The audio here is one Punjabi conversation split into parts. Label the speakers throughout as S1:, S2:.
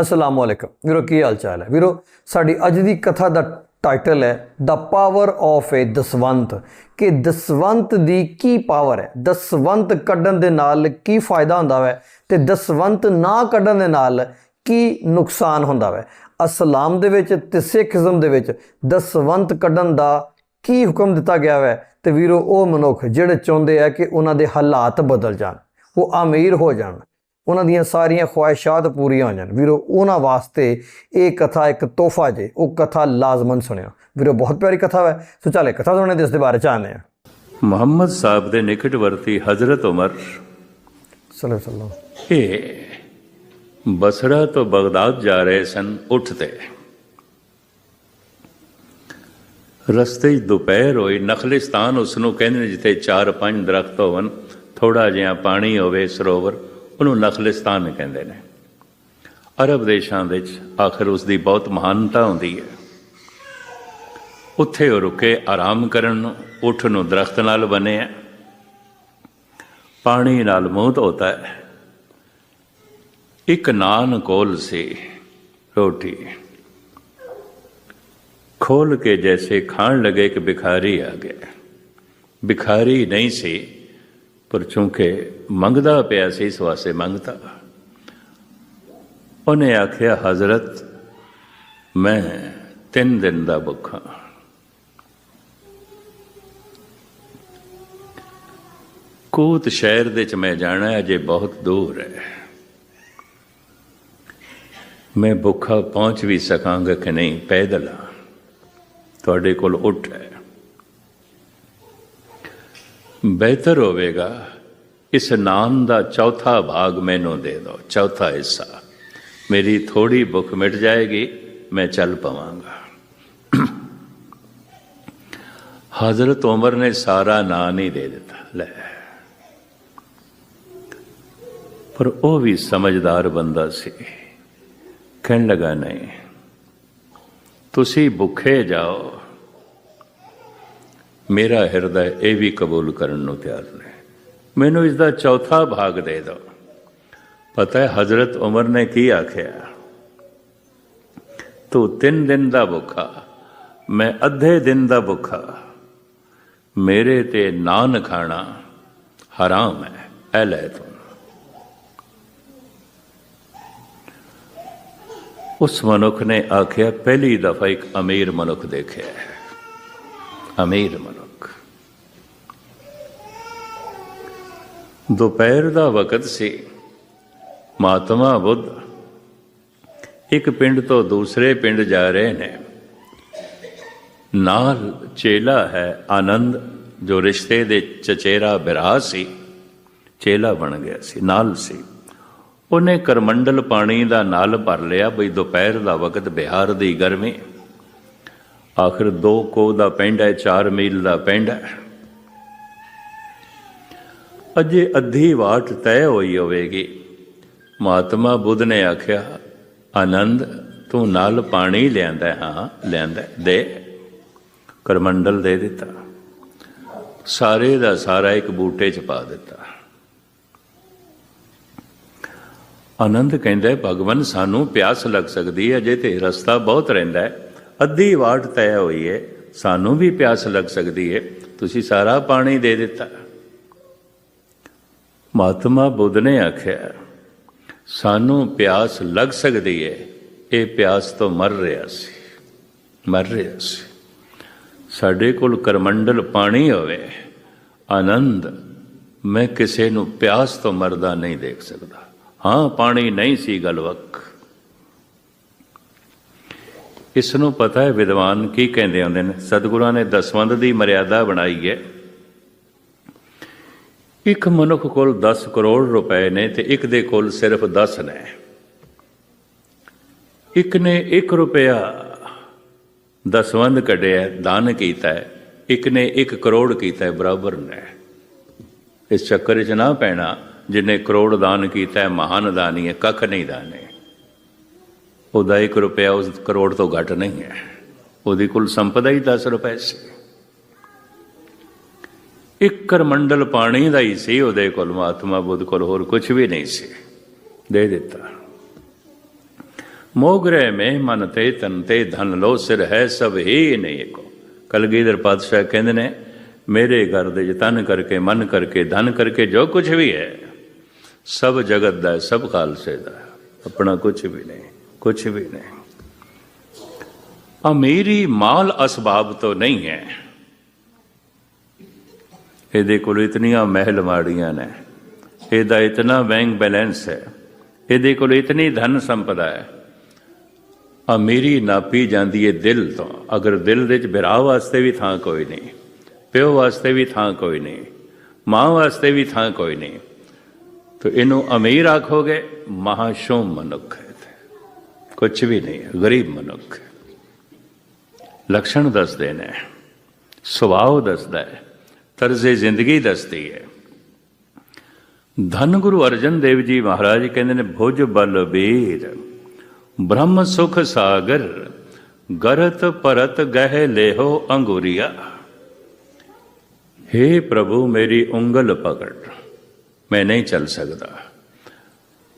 S1: ਅਸਲਾਮ ਅਲੈਕਮ ਵੀਰੋ, ਕੀ ਹਾਲ ਚਾਲ ਹੈ? ਵੀਰੋ, ਸਾਡੀ ਅੱਜ ਦੀ ਕਥਾ ਦਾ ਟਾਈਟਲ ਹੈ ਦਾ ਪਾਵਰ ਆਫ ਏ ਦਸਵੰਤ ਕਿ ਦਸਵੰਤ ਦੀ ਕੀ ਪਾਵਰ ਹੈ? ਦਸਵੰਤ ਕੱਢਣ ਦੇ ਨਾਲ ਕੀ ਫਾਇਦਾ ਹੁੰਦਾ ਹੈ ਤੇ ਦਸਵੰਤ ਨਾ ਕੱਢਣ ਦੇ ਨਾਲ ਕੀ ਨੁਕਸਾਨ ਹੁੰਦਾ ਹੈ ਅਸਲਾਮ ਦੇ ਵਿੱਚ ਤੇ ਸਿੱਖੀਜ਼ਮ ਦੇ ਵਿੱਚ ਦਸਵੰਤ ਕੱਢਣ ਦਾ ਕੀ ਹੁਕਮ ਦਿੱਤਾ ਗਿਆ ਹੈ ਤੇ ਵੀਰੋ, ਉਹ ਮਨੁੱਖ ਜਿਹੜੇ ਚਾਹੁੰਦੇ ਆ ਕਿ ਉਹਨਾਂ ਦੇ ਹਾਲਾਤ ਬਦਲ ਜਾਣ, ਉਹ ਅਮੀਰ ਹੋ ਜਾਣ। ਉਹਨਾਂ ਦੀਆਂ ਸਾਰੀਆਂ ਖੁਆਇਸ਼ਾਤ ਪੂਰੀਆਂ ਹੋ ਜਾਣ। ਵੀਰੋ ਉਹਨਾਂ ਵਾਸਤੇ ਇਹ ਕਥਾ ਇੱਕ ਤੋਹਫਾ ਜੇ ਉਹ ਕਥਾ ਲਾਜ਼ਮਨ ਸੁਣਿਓ ਵੀਰੋ ਬਹੁਤ ਪਿਆਰੀ ਕਥਾ ਹੈ। ਸੋ ਚਾਲੇ ਕਥਾ ਸੁਣਨੇ ਦੇ ਇਸ ਦੇ ਬਾਰੇ ਜਾਣਦੇ ਹਾਂ।
S2: ਮੁਹੰਮਦ ਸਾਹਿਬ ਦੇ ਨਿਕਟਵਰਤੀ ਹਜ਼ਰਤ ਉਮਰ।
S1: ਸੱਲੱਲਾਹੁ ਅਲੈਹਿ ਵਸੱਲਮ
S2: ਇਹ ਬਸਰਾ ਤੋਂ ਬਗਦਾਦ ਜਾ ਰਹੇ ਸਨ ਉੱਠਦੇ ਰਸਤੇ 'ਚ ਦੁਪਹਿਰ ਹੋਈ ਨਖਲਿਸਤਾਨ ਉਸ ਨੂੰ ਕਹਿੰਦੇ ਨੇ ਜਿੱਥੇ ਚਾਰ ਪੰਜ ਦਰਖਤ ਹੋਵਨ ਥੋੜਾ ਜਿਹਾ ਪਾਣੀ ਹੋਵੇ ਸਰੋਵਰ। ਉਹਨੂੰ ਨਖਲਿਸਤਾਨ ਕਹਿੰਦੇ ਨੇ। ਅਰਬ ਦੇਸ਼ਾਂ ਵਿੱਚ ਆਖਰ ਉਸ ਦੀ ਬਹੁਤ ਮਹਾਨਤਾ ਹੁੰਦੀ ਹੈ। ਉੱਥੇ ਉਹ ਰੁਕੇ ਆਰਾਮ ਕਰਨ ਨੂੰ, ਉੱਠ ਨੂੰ ਦਰਖਤ ਨਾਲ ਬਣਿਆ ਪਾਣੀ ਨਾਲ ਮੂੰਹ ਧੋਤਾ ਹੈ। ਇੱਕ ਨਾਨ ਕੋਲ ਸੀ ਰੋਟੀ। ਖੋਲ ਕੇ ਜੈਸੇ ਖਾਣ ਲਗੇ ਕਿ ਭਿਖਾਰੀ ਆ ਗਿਆ। ਭਿਖਾਰੀ ਨਹੀਂ ਸੀ ਪਰ ਚੂੰਕਿ ਮੰਗਦਾ ਪਿਆ ਸੀ, ਇਸ ਵਾਸਤੇ ਮੰਗਤਾ। ਉਹਨੇ ਆਖਿਆ, ਹਜ਼ਰਤ, ਮੈਂ ਤਿੰਨ ਦਿਨ ਦਾ ਭੁੱਖਾ ਕੋਤ ਸ਼ਹਿਰ ਦੇ ਚ ਮੈਂ ਜਾਣਾ ਅਜੇ ਬਹੁਤ ਦੂਰ ਹੈ। ਮੈਂ ਭੁੱਖਾ ਪਹੁੰਚ ਵੀ ਸਕਾਂਗਾ ਕਿ ਨਹੀਂ? ਪੈਦਲ ਆ ਤੁਹਾਡੇ ਕੋਲ ਉੱਠ ਹੈ। ਬਿਹਤਰ ਹੋਵੇਗਾ, ਇਸ ਨਾਮ ਦਾ ਚੌਥਾ ਭਾਗ ਮੈਨੂੰ ਦੇ ਦਿਓ, ਚੌਥਾ ਹਿੱਸਾ। ਮੇਰੀ ਥੋੜੀ ਭੁੱਖ ਮਿਟ ਜਾਏਗੀ, ਮੈਂ ਚੱਲ ਪਵਾਂਗਾ। ਹਜ਼ਰਤ ਉਮਰ ਨੇ ਸਾਰਾ ਨਾਂ ਨਹੀਂ ਦੇ ਦਿੱਤਾ, ਲੈ। ਪਰ ਉਹ ਵੀ ਸਮਝਦਾਰ ਬੰਦਾ ਸੀ। ਕਹਿਣ ਲਗਾ, ਨਹੀਂ, ਤੁਸੀਂ ਭੁੱਖੇ ਜਾਓ ਮੇਰਾ ਹਿਰਦਾ ਇਹ ਵੀ ਕਬੂਲ ਕਰਨ ਨੂੰ ਤਿਆਰ ਨਹੀਂ ਮੈਨੂੰ ਇਸ ਦਾ ਚੌਥਾ ਭਾਗ ਦੇ ਦਿਓ। ਪਤਾ ਹੈ, ਹਜ਼ਰਤ ਉਮਰ ਨੇ ਕੀ ਆਖਿਆ? ਤੂੰ ਤਿੰਨ ਦਿਨ ਦਾ ਭੁੱਖਾ, ਮੈਂ ਅੱਧੇ ਦਿਨ ਦਾ ਭੁੱਖਾ। ਮੇਰੇ ਤੇ ਨਾਨ ਖਾਣਾ ਹਰਾਮ ਹੈ, ਐ ਲੈ ਤੂੰ। ਉਸ ਮਨੁੱਖ ਨੇ ਆਖਿਆ, ਪਹਿਲੀ ਦਫਾ ਇੱਕ ਅਮੀਰ ਮਨੁੱਖ ਦੇਖਿਆ ਹੈ। ਅਮੀਰ ਮਨੁੱਖ ਦੁਪਹਿਰ ਦਾ ਵਕਤ ਸੀ ਮਹਾਤਮਾ ਬੁੱਧ ਇੱਕ ਪਿੰਡ ਤੋਂ ਦੂਸਰੇ ਪਿੰਡ ਜਾ ਰਹੇ ਨੇ ਨਾਲ ਚੇਲਾ ਹੈ ਆਨੰਦ ਜੋ ਰਿਸ਼ਤੇ ਦੇ ਚਚੇਰਾ ਬਿਰਾ ਸੀ ਚੇਲਾ ਬਣ ਗਿਆ ਸੀ ਨਾਲ ਸੀ ਉਹਨੇ ਕਰਮੰਡਲ ਪਾਣੀ ਦਾ ਨਾਲ ਭਰ ਲਿਆ ਬਈ ਦੁਪਹਿਰ ਦਾ ਵਕਤ ਬਿਹਾਰ ਦੀ ਗਰਮੀ ਆਖਰ ਦੋ ਕੋ ਦਾ ਪਿੰਡ ਹੈ 4 ਮੀਲ ਦਾ ਪਿੰਡ ਹੈ। ਅਜੇ ਅੱਧੀ ਵਾਟ ਤੈਅ ਹੋਈ ਹੋਵੇਗੀ। ਮਹਾਤਮਾ ਬੁੱਧ ਨੇ ਆਖਿਆ, ਆਨੰਦ, ਤੂੰ ਨਾਲ ਪਾਣੀ ਲਿਆਂਦਾ ਹਾਂ ਲਿਆਂਦਾ ਦੇ। ਕਰਮੰਡਲ ਦੇ ਦਿੱਤਾ। ਸਾਰੇ ਦਾ ਸਾਰਾ ਇੱਕ ਬੂਟੇ 'ਚ ਪਾ ਦਿੱਤਾ। ਆਨੰਦ ਕਹਿੰਦਾ ਭਗਵਾਨ, ਸਾਨੂੰ ਪਿਆਸ ਲੱਗ ਸਕਦੀ ਹੈ ਜੇ ਤੇ ਰਸਤਾ ਬਹੁਤ ਰਹਿੰਦਾ ਹੈ। ਅੱਧੀ ਵਾਟ ਤੈਅ ਹੋਈ ਹੈ ਸਾਨੂੰ ਵੀ ਪਿਆਸ ਲੱਗ ਸਕਦੀ ਹੈ ਤੁਸੀਂ ਸਾਰਾ ਪਾਣੀ ਦੇ ਦਿੱਤਾ। ਮਹਾਤਮਾ ਬੁੱਧ ਨੇ ਆਖਿਆ, ਸਾਨੂੰ ਪਿਆਸ ਲੱਗ ਸਕਦੀ ਹੈ ਇਹ ਪਿਆਸ ਤੋਂ ਮਰ ਰਿਹਾ ਸੀ, ਮਰ ਰਿਹਾ ਸੀ। ਸਾਡੇ ਕੋਲ ਕਰਮੰਡਲ ਪਾਣੀ ਹੋਵੇ, ਆਨੰਦ, ਮੈਂ ਕਿਸੇ ਨੂੰ ਪਿਆਸ ਤੋਂ ਮਰਦਾ ਨਹੀਂ ਦੇਖ ਸਕਦਾ। ਹਾਂ, ਪਾਣੀ ਨਹੀਂ ਸੀ ਗਲਵਕ। ਇਸ ਨੂੰ ਪਤਾ ਹੈ ਵਿਦਵਾਨ ਕੀ ਕਹਿੰਦੇ ਹੁੰਦੇ ਨੇ? ਸਤਿਗੁਰਾਂ ਨੇ ਦਸਵੰਦ ਦੀ ਮਰਿਆਦਾ ਬਣਾਈ ਹੈ। ਇੱਕ ਮਨੁੱਖ ਕੋਲ 10 ਕਰੋੜ ਰੁਪਏ ਨੇ ਤੇ ਇੱਕ ਦੇ ਕੋਲ ਸਿਰਫ 10 ਨੇ। ਇੱਕ ਨੇ 1 ਰੁਪਿਆ ਦਸਵੰਦ ਕੱਢਿਆ, ਦਾਨ ਕੀਤਾ ਇੱਕ ਨੇ 1 ਕਰੋੜ ਕੀਤਾ ਬਰਾਬਰ ਨੇ। ਇਸ ਚੱਕਰ 'ਚ ਨਾ ਪੈਣਾ, ਜਿਨੇ ਕਰੋੜ ਦਾਨ ਕੀਤਾ ਮਹਾਨ ਦਾਨੀ ਹੈ, ਕੱਖ ਨਹੀਂ ਦਾਨੇ ਉਹਦਾ 1 ਰੁਪਿਆ ਉਸ ਕਰੋੜ ਤੋਂ ਘੱਟ ਨਹੀਂ ਹੈ। ਉਹਦੀ ਕੁੱਲ ਸੰਪਦਾ ਹੀ 10 ਰੁਪਏ ਸੀ। ਇੱਕ ਕਰਮੰਡਲ ਪਾਣੀ ਦਾ ਹੀ ਸੀ, ਉਹਦੇ ਕੋਲ ਮਹਾਤਮਾ ਬੁੱਧ ਕੋਲ ਹੋਰ ਕੁਝ ਵੀ ਨਹੀਂ ਸੀ। ਦੇ ਦਿੱਤਾ। ਮੋਗਰੇ ਮੇ ਮਨ ਤੇ ਤਨ ਤੇ ਧਨ ਲੋ ਸਿਰ ਹੈ ਸਭ ਹੀ ਨਹੀਂ ਕੋ ਕਲਗੀਧਰ ਪਾਤਸ਼ਾਹ ਕਹਿੰਦੇ ਨੇ, ਮੇਰੇ ਘਰ ਦੇ ਚ ਕਰਕੇ, ਮਨ ਕਰਕੇ, ਧਨ ਕਰਕੇ ਜੋ ਕੁਝ ਵੀ ਹੈ, ਸਭ ਜਗਤ ਦਾ, ਸਭ ਖਾਲਸੇ ਦਾ, ਆਪਣਾ ਕੁਝ ਵੀ ਨਹੀਂ। ਕੁਝ ਵੀ ਨਹੀਂ। ਅਮੀਰੀ ਮਾਲ ਅਸਬਾਬ ਤੋਂ ਨਹੀਂ ਹੈ। ਇਹਦੇ ਕੋਲ ਇਤਨੀਆਂ ਮਹਿਲ ਮਾੜੀਆਂ ਨੇ। ਇਹਦਾ ਇਤਨਾ ਬੈਂਕ ਬੈਲੈਂਸ ਹੈ। ਇਹਦੇ ਕੋਲ ਇਤਨੀ ਧਨ ਸੰਪਦਾ ਹੈ। ਅਮੀਰੀ ਨਾਪੀ ਜਾਂਦੀ ਹੈ ਦਿਲ ਤੋਂ। ਅਗਰ ਦਿਲ ਦੇ ਵਿੱਚ ਵਿਰਾਹ ਵਾਸਤੇ ਵੀ ਥਾਂ ਕੋਈ ਨਹੀਂ। ਪਿਓ ਵਾਸਤੇ ਵੀ ਥਾਂ ਕੋਈ ਨਹੀਂ। ਮਾਂ ਵਾਸਤੇ ਵੀ ਥਾਂ ਕੋਈ ਨਹੀਂ। ਤੋ ਇਹਨੂੰ ਅਮੀਰ ਆਖੋਗੇ ਮਹਾਸ਼ੋਮ ਮਨੁੱਖ ਹੈ। ਕੁਝ ਵੀ ਨਹੀਂ ਹੈ, ਗਰੀਬ ਮਨੁੱਖ ਹੈ। ਲੱਛਣ ਦੱਸਦੇ ਨੇ ਸੁਭਾਅ ਦੱਸਦਾ ਹੈ ਤਰਜ਼ੇ ਜ਼ਿੰਦਗੀ ਦੱਸਦੀ ਹੈ ਧੰਨ ਗੁਰੂ ਅਰਜਨ ਦੇਵ ਜੀ ਮਹਾਰਾਜ ਕਹਿੰਦੇ ਨੇ ਭੁਜ ਬਲ ਵੀਰ ਬ੍ਰਹਮ ਸੁਖ ਸਾਗਰ ਗਰਤ ਪਰਤ ਗਹਿ ਲੇਹੋ ਅੰਗੁਰੀਆ हे ਪ੍ਰਭੂ ਮੇਰੀ ਉਂਗਲ ਪਕੜ ਮੈਂ ਨਹੀਂ ਚੱਲ ਸਕਦਾ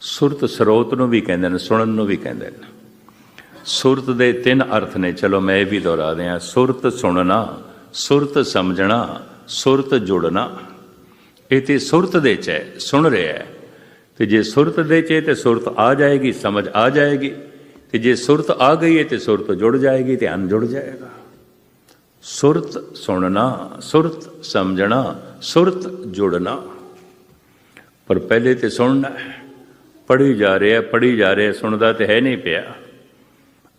S2: ਸੁਰਤ ਸਰੋਤ ਨੂੰ ਵੀ ਕਹਿੰਦੇ ਨੇ, ਸੁਣਨ ਨੂੰ ਵੀ ਕਹਿੰਦੇ ਨੇ। ਸੁਰਤ ਦੇ ਤਿੰਨ ਅਰਥ ਨੇ, ਚਲੋ ਮੈਂ ਇਹ ਵੀ ਦੁਹਰਾ ਦਿਆਂ। ਸੁਰਤ ਸੁਣਨਾ, ਸੁਰਤ ਸਮਝਣਾ, ਸੁਰਤ ਜੁੜਨਾ। ਇਹ ਤੇ ਸੁਰਤ ਦੇ ਚ ਹੈ, ਸੁਣ ਰਿਹਾ ਹੈ। ਤੇ ਜੇ ਸੁਰਤ ਦੇ ਚ ਹੈ ਤੇ ਸੁਰਤ ਆ ਜਾਏਗੀ, ਸਮਝ ਆ ਜਾਏਗੀ। ਤੇ ਜੇ ਸੁਰਤ ਆ ਗਈ ਹੈ ਤੇ ਸੁਰਤ ਜੁੜ ਜਾਏਗੀ, ਧਿਆਨ ਜੁੜ ਜਾਏਗਾ। ਸੁਰਤ ਸੁਣਨਾ, ਸੁਰਤ ਸਮਝਣਾ, ਸੁਰਤ ਜੁੜਨਾ। ਪਰ ਪਹਿਲੇ ਤੇ ਸੁਣਨਾ ਹੈ। ਪੜ੍ਹੀ ਜਾ ਰਿਹਾ, ਪੜ੍ਹੀ ਜਾ ਰਿਹਾ, ਸੁਣਦਾ ਤੇ ਹੈ ਨਹੀਂ ਪਿਆ।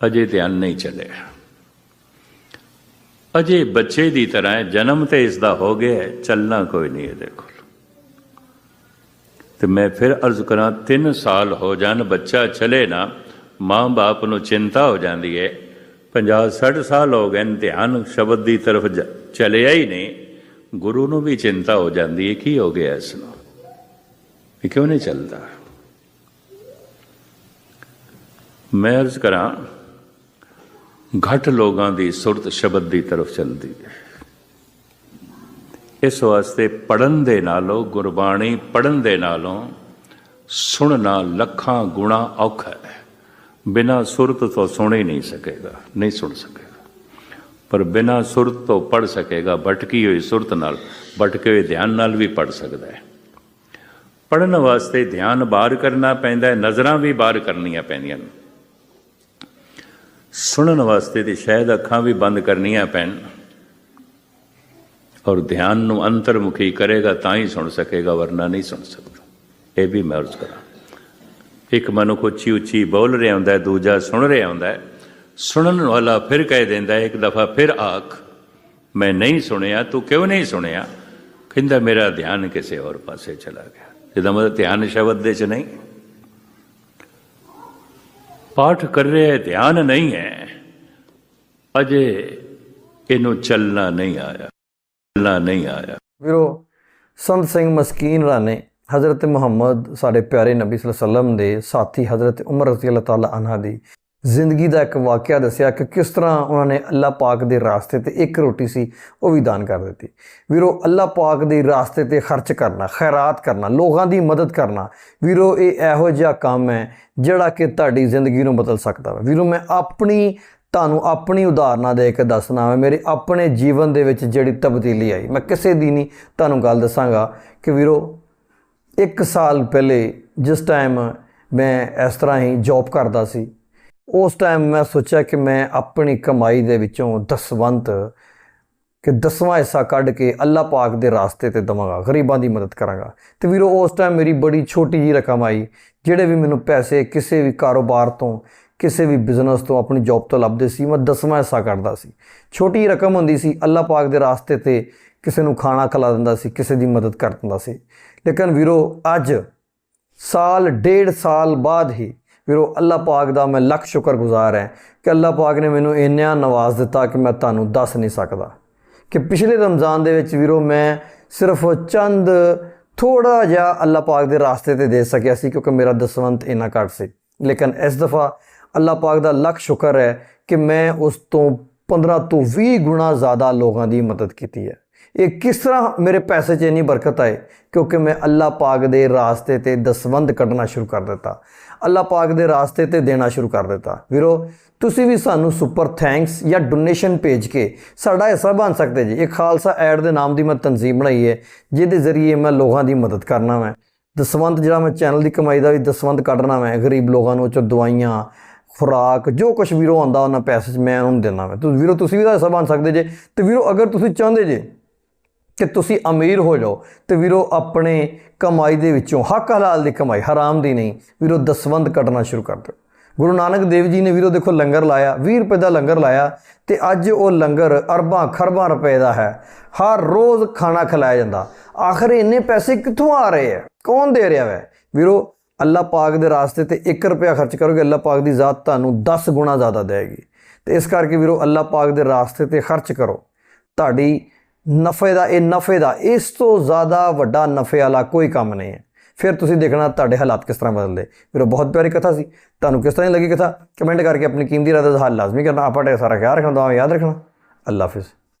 S2: ਅਜੇ ਧਿਆਨ ਨਹੀਂ ਚੱਲਿਆ। ਅਜੇ ਬੱਚੇ ਦੀ ਤਰ੍ਹਾਂ ਜਨਮ ਤੇ ਇਸ ਦਾ ਹੋ ਗਿਆ ਚੱਲਣਾ ਕੋਈ ਨਹੀਂ ਇਹਦੇ ਕੋਲ। ਤੇ ਮੈਂ ਫਿਰ ਅਰਜ਼ ਕਰਾਂ 3 ਸਾਲ ਹੋ ਜਾਣ, ਬੱਚਾ ਚਲੇ ਨਾ, ਮਾਂ-ਬਾਪ ਨੂੰ ਚਿੰਤਾ ਹੋ ਜਾਂਦੀ ਹੈ। 50 60 ਸਾਲ ਹੋ ਗਏ ਨੇ ਧਿਆਨ ਸ਼ਬਦ ਦੀ ਤਰਫ ਚਲਿਆ ਹੀ ਨਹੀਂ। ਗੁਰੂ ਨੂੰ ਵੀ ਚਿੰਤਾ ਹੋ ਜਾਂਦੀ ਹੈ, ਕੀ ਹੋ ਗਿਆ ਇਸ ਨੂੰ? ਇਹ ਕਿਉਂ ਨਹੀਂ ਚੱਲਦਾ? ਮੈਂ ਅਰਜ਼ ਕਰਾਂ, ਘੱਟ ਲੋਕਾਂ ਦੀ ਸੁਰਤ ਸ਼ਬਦ ਦੀ ਤਰਫ ਚੱਲਦੀ ਹੈ। ਇਸ ਵਾਸਤੇ ਪੜਨ ਦੇ ਨਾਲੋਂ, ਗੁਰਬਾਣੀ ਪੜਨ ਦੇ ਨਾਲੋਂ ਸੁਣਨਾ ਲੱਖਾਂ ਗੁਣਾ ਔਖਾ ਹੈ। ਬਿਨਾ ਸੁਰਤ ਤੋਂ ਸੁਣ ਹੀ ਨਹੀਂ ਸਕੇਗਾ, ਨਹੀਂ ਸੁਣ ਸਕੇਗਾ। ਪਰ ਬਿਨਾ ਸੁਰਤ ਤੋਂ ਪੜ ਸਕੇਗਾ, ਭਟਕੀ ਹੋਈ ਸੁਰਤ ਨਾਲ, ਭਟਕੇ ਹੋਏ ਧਿਆਨ ਨਾਲ ਵੀ ਪੜ ਸਕਦਾ ਹੈ। ਪੜਨ ਵਾਸਤੇ ਧਿਆਨ ਬਾਹਰ ਕਰਨਾ ਪੈਂਦਾ ਹੈ, ਨਜ਼ਰਾਂ ਵੀ ਬਾਹਰ ਕਰਨੀਆਂ ਪੈਂਦੀਆਂ ਨੇ। ਸੁਣਨ ਵਾਸਤੇ ਤੇ ਸ਼ਾਇਦ ਅੱਖਾਂ ਵੀ ਬੰਦ ਕਰਨੀਆਂ ਪੈਣ ਔਰ ਧਿਆਨ ਨੂੰ ਅੰਤਰਮੁਖੀ ਕਰੇਗਾ ਤਾਂ ਹੀ ਸੁਣ ਸਕੇਗਾ, ਵਰਨਾ ਨਹੀਂ ਸੁਣ ਸਕਦਾ। ਇਹ ਵੀ ਮੈਂ ਅਰਜ਼ ਕਰਾਂ। ਇੱਕ ਮਨੁੱਖ ਉੱਚੀ ਉੱਚੀ ਬੋਲ ਰਿਹਾ ਹੁੰਦਾ ਹੈ, ਦੂਜਾ ਸੁਣ ਰਿਹਾ ਹੁੰਦਾ ਹੈ। ਸੁਣਨ ਵਾਲਾ ਫਿਰ ਕਹਿ ਦਿੰਦਾ ਇੱਕ ਦਫਾ ਫਿਰ ਆਖ, ਮੈਂ ਨਹੀਂ ਸੁਣਿਆ, ਤੂੰ ਕਿਉਂ ਨਹੀਂ ਸੁਣਿਆ? ਕਹਿੰਦਾ, ਮੇਰਾ ਧਿਆਨ ਕਿਸੇ ਹੋਰ ਪਾਸੇ ਚਲਾ ਗਿਆ। ਇਹਦਾ ਮਤਲਬ ਧਿਆਨ ਸ਼ਬਦ ਦੇ ਚ ਨਹੀਂ। ਪਾਠ ਕਰ ਰਿਹਾ ਧਿਆਨ ਨਹੀਂ ਹੈ। ਅਜੇ ਇਹਨੂੰ ਚੱਲਣਾ ਨਹੀਂ ਆਇਆ। ਚੱਲਣਾ ਨਹੀਂ ਆਇਆ।
S1: ਵੀਰੋ, ਸੰਤ ਸਿੰਘ ਮਸਕੀਨ ਰਾਣੇ, ਹਜ਼ਰਤ ਮੁਹੰਮਦ, ਸਾਡੇ ਪਿਆਰੇ ਨਬੀ ਸੱਲੱਲਾਹੁ ਦੇ ਸਾਥੀ ਹਜ਼ਰਤ ਉਮਰ ਰਜ਼ੀ ਅੱਲਾਹ ਤਾਲਾ ਅਨਹਾ ਦੀ ਜ਼ਿੰਦਗੀ ਦਾ ਇੱਕ ਵਾਕਿਆ ਦੱਸਿਆ ਕਿ ਕਿਸ ਤਰ੍ਹਾਂ ਉਹਨਾਂ ਨੇ ਅੱਲਾਹ ਪਾਕ ਦੇ ਰਾਸਤੇ ਤੇ ਇੱਕ ਰੋਟੀ ਸੀ, ਉਹ ਵੀ ਦਾਨ ਕਰ ਦਿੱਤੀ। ਵੀਰੋ, ਅੱਲਾਹ ਪਾਕ ਦੇ ਰਾਸਤੇ ਤੇ ਖਰਚ ਕਰਨਾ, ਖੈਰਾਤ ਕਰਨਾ, ਲੋਕਾਂ ਦੀ ਮਦਦ ਕਰਨਾ, ਵੀਰੋ, ਇਹ ਇਹੋ ਜਿਹਾ ਕੰਮ ਹੈ ਜਿਹੜਾ ਕਿ ਤੁਹਾਡੀ ਜ਼ਿੰਦਗੀ ਨੂੰ ਬਦਲ ਸਕਦਾ ਹੈ ਵੀਰੋ, ਮੈਂ ਆਪਣੀ, ਤੁਹਾਨੂੰ ਆਪਣੀ ਉਦਾਹਰਨਾਂ ਦੇ ਕੇ ਦੱਸਣਾ ਹੈ ਮੇਰੇ ਆਪਣੇ ਜੀਵਨ ਦੇ ਵਿੱਚ ਜਿਹੜੀ ਤਬਦੀਲੀ ਆਈ, ਮੈਂ ਕਿਸੇ ਦੀ ਨਹੀਂ, ਤੁਹਾਨੂੰ ਗੱਲ ਦੱਸਾਂਗਾ ਕਿ ਵੀਰੋ, ਇੱਕ ਸਾਲ ਪਹਿਲੇ ਜਿਸ ਟਾਈਮ ਮੈਂ ਇਸ ਤਰ੍ਹਾਂ ਹੀ ਜੌਬ ਕਰਦਾ ਸੀ ਉਸ ਟਾਈਮ ਮੈਂ ਸੋਚਿਆ ਕਿ ਮੈਂ ਆਪਣੀ ਕਮਾਈ ਦੇ ਵਿੱਚੋਂ ਦਸਵੰਤ ਕਿ ਦਸਵਾਂ ਹਿੱਸਾ ਕੱਢ ਕੇ ਅੱਲਾਹ ਪਾਕ ਦੇ ਰਾਸਤੇ ਤੇ ਦਵਾਂਗਾ, ਗਰੀਬਾਂ ਦੀ ਮਦਦ ਕਰਾਂਗਾ। ਤੇ ਵੀਰੋ, ਉਸ ਟਾਈਮ ਮੇਰੀ ਬੜੀ ਛੋਟੀ ਜੀ ਰਕਮ ਆਈ, ਜਿਹੜੇ ਵੀ ਮੈਨੂੰ ਪੈਸੇ ਕਿਸੇ ਵੀ ਕਾਰੋਬਾਰ ਤੋਂ, ਕਿਸੇ ਵੀ ਬਿਜ਼ਨਸ ਤੋਂ ਆਪਣੀ ਜੌਬ ਤੋਂ ਲੱਭਦੇ ਸੀ, ਮੈਂ ਦਸਵਾਂ ਹਿੱਸਾ ਕੱਢਦਾ ਸੀ। ਛੋਟੀ ਰਕਮ ਹੁੰਦੀ ਸੀ ਅੱਲਾਹ ਪਾਕ ਦੇ ਰਾਸਤੇ ਤੇ ਕਿਸੇ ਨੂੰ ਖਾਣਾ ਖਿਲਾ ਦਿੰਦਾ ਸੀ, ਕਿਸੇ ਦੀ ਮਦਦ ਕਰ ਦਿੰਦਾ ਸੀ। ਲੇਕਿਨ ਵੀਰੋ, ਅੱਜ ਸਾਲ, ਡੇਢ ਸਾਲ ਬਾਅਦ ਹੀ ਵੀਰੋ ਅੱਲਾ ਪਾਕ ਦਾ ਮੈਂ ਲੱਖ ਸ਼ੁਕਰਗੁਜ਼ਾਰ ਹਾਂ ਕਿ ਅੱਲਾ ਪਾਕ ਨੇ ਮੈਨੂੰ ਇੰਨਾ ਨਵਾਜ਼ ਦਿੱਤਾ ਕਿ ਮੈਂ ਤੁਹਾਨੂੰ ਦੱਸ ਨਹੀਂ ਸਕਦਾ। ਕਿ ਪਿਛਲੇ ਰਮਜ਼ਾਨ ਦੇ ਵਿੱਚ ਵੀਰੋ ਮੈਂ ਸਿਰਫ ਚੰਦ ਥੋੜਾ ਜਿਹਾ ਅੱਲਾ ਪਾਕ ਦੇ ਰਾਸਤੇ ਤੇ ਦੇ ਸਕਿਆ ਸੀ ਕਿਉਂਕਿ ਮੇਰਾ ਦਸਵੰਤ ਇੰਨਾ ਘੱਟ ਸੀ। ਲੇਕਿਨ ਇਸ ਦਫਾ ਅੱਲਾ ਪਾਕ ਦਾ ਲੱਖ ਸ਼ੁਕਰ ਹੈ ਕਿ ਮੈਂ ਉਸ ਤੋਂ 15 ਤੋਂ 20 ਗੁਣਾ ਜ਼ਿਆਦਾ ਲੋਕਾਂ ਦੀ ਮਦਦ ਕੀਤੀ ਹੈ। ਇਹ ਕਿਸ ਤਰ੍ਹਾਂ ਮੇਰੇ ਪੈਸੇ 'ਚ ਇੰਨੀ ਬਰਕਤ ਆਏ? ਕਿਉਂਕਿ ਮੈਂ ਅੱਲਾਹ ਪਾਕ ਦੇ ਰਾਸਤੇ ਤੇ ਦਸਵੰਦ ਕੱਢਣਾ ਸ਼ੁਰੂ ਕਰ ਦਿੱਤਾ। ਅੱਲਾਹ ਪਾਕ ਦੇ ਰਾਸਤੇ ਤੇ ਦੇਣਾ ਸ਼ੁਰੂ ਕਰ ਦਿੱਤਾ। ਵੀਰੋ, ਤੁਸੀਂ ਵੀ ਸਾਨੂੰ ਸੁਪਰ ਥੈਂਕਸ ਜਾਂ ਡੋਨੇਸ਼ਨ ਭੇਜ ਕੇ ਸਾਡਾ ਹਿੱਸਾ ਬਣ ਸਕਦੇ ਜੀ। ਇਹ ਖਾਲਸਾ ਐਡ ਦੇ ਨਾਮ ਦੀ ਮੈਂ ਤਨਜ਼ੀਮ ਬਣਾਈ ਹੈ, ਜਿਹਦੇ ਜ਼ਰੀਏ ਮੈਂ ਲੋਕਾਂ ਦੀ ਮਦਦ ਕਰਨਾ ਮੈਂ ਦਸਵੰਦ ਜਿਹੜਾ ਮੈਂ ਚੈਨਲ ਦੀ ਕਮਾਈ ਦਾ ਵੀ ਦਸਵੰਦ ਕੱਢਣਾ ਮੈਂ ਗਰੀਬ ਲੋਕਾਂ ਨੂੰ ਉਹ 'ਚੋਂ ਦਵਾਈਆਂ, ਖੁਰਾਕ, ਜੋ ਕੁਝ ਵੀਰੋ ਆਉਂਦਾ ਉਹਨਾਂ ਪੈਸੇ 'ਚ ਮੈਂ ਉਹਨੂੰ ਦੇਣਾ ਮੈਂ ਤੁਸੀਂ ਵੀਰੋ, ਤੁਸੀਂ ਵੀ ਦਾ ਹਿੱਸਾ ਬਣ ਸਕਦੇ ਜੇ। ਤੇ ਵੀਰੋ, ਅਗਰ ਤੁਸੀਂ ਚਾਹੁੰਦੇ ਜੇ ਕਿ ਤੁਸੀਂ ਅਮੀਰ ਹੋ ਜਾਓ ਤੇ ਵੀਰੋ, ਆਪਣੇ ਕਮਾਈ ਦੇ ਵਿੱਚੋਂ ਹੱਕ ਹਲਾਲ ਦੀ ਕਮਾਈ, ਹਰਾਮ ਦੀ ਨਹੀਂ। ਵੀਰੋ ਦਸਵੰਦ ਕੱਢਣਾ ਸ਼ੁਰੂ ਕਰ ਦਿਓ। ਗੁਰੂ ਨਾਨਕ ਦੇਵ ਜੀ ਨੇ ਵੀਰੋ, ਦੇਖੋ ਲੰਗਰ ਲਾਇਆ 20 ਰੁਪਏ ਦਾ ਲੰਗਰ ਲਾਇਆ ਤੇ ਅੱਜ ਉਹ ਲੰਗਰ ਅਰਬਾਂ, ਖਰਬਾਂ ਰੁਪਏ ਦਾ ਹੈ। ਹਰ ਰੋਜ਼ ਖਾਣਾ ਖਿਲਾਇਆ ਜਾਂਦਾ। ਆਖਰ ਇੰਨੇ ਪੈਸੇ ਕਿੱਥੋਂ ਆ ਰਹੇ ਆ? ਕੌਣ ਦੇ ਰਿਹਾ ਹੈ ਵੀਰੋ, ਅੱਲਾਹ ਪਾਕ ਦੇ ਰਾਸਤੇ ਤੇ 1 ਰੁਪਿਆ ਖਰਚ ਕਰੋਗੇ, ਅੱਲਾਹ ਪਾਕ ਦੀ ਜ਼ਾਤ ਤੁਹਾਨੂੰ 10 ਗੁਣਾ ਜ਼ਿਆਦਾ ਦੇਵੇਗੀ। ਤੇ ਇਸ ਕਰਕੇ ਵੀਰੋ, ਅੱਲਾਹ ਪਾਕ ਦੇ ਰਾਸਤੇ ਤੇ ਖਰਚ ਕਰੋ। ਤੁਹਾਡੀ ਨਫੇ ਦਾ, ਇਹ ਨਫੇ ਦਾ, ਇਸ ਤੋਂ ਜ਼ਿਆਦਾ ਵੱਡਾ ਨਫੇ ਵਾਲਾ ਕੋਈ ਕੰਮ ਨਹੀਂ ਹੈ। ਫਿਰ ਤੁਸੀਂ ਦੇਖਣਾ ਤੁਹਾਡੇ ਹਾਲਾਤ ਕਿਸ ਤਰ੍ਹਾਂ ਬਦਲਦੇ। ਵੀਰੋ ਬਹੁਤ ਪਿਆਰੀ ਕਥਾ ਸੀ। ਤੁਹਾਨੂੰ ਕਿਸ ਤਰ੍ਹਾਂ ਦੀ ਲੱਗੀ ਕਥਾ? ਕਮੈਂਟ ਕਰਕੇ ਆਪਣੀ ਕੀਮਤੀ ਰਾਏ ਦਾ ਹਾਲ ਲਾਜ਼ਮੀ ਕਰਨਾ। ਆਪਾਂ ਤੁਹਾਡਾ ਸਾਰਾ ਖਿਆਲ ਰੱਖਣਾ ਦੁਆ ਯਾਦ ਰੱਖਣਾ। ਅੱਲਾ ਹਾਫਿਜ਼।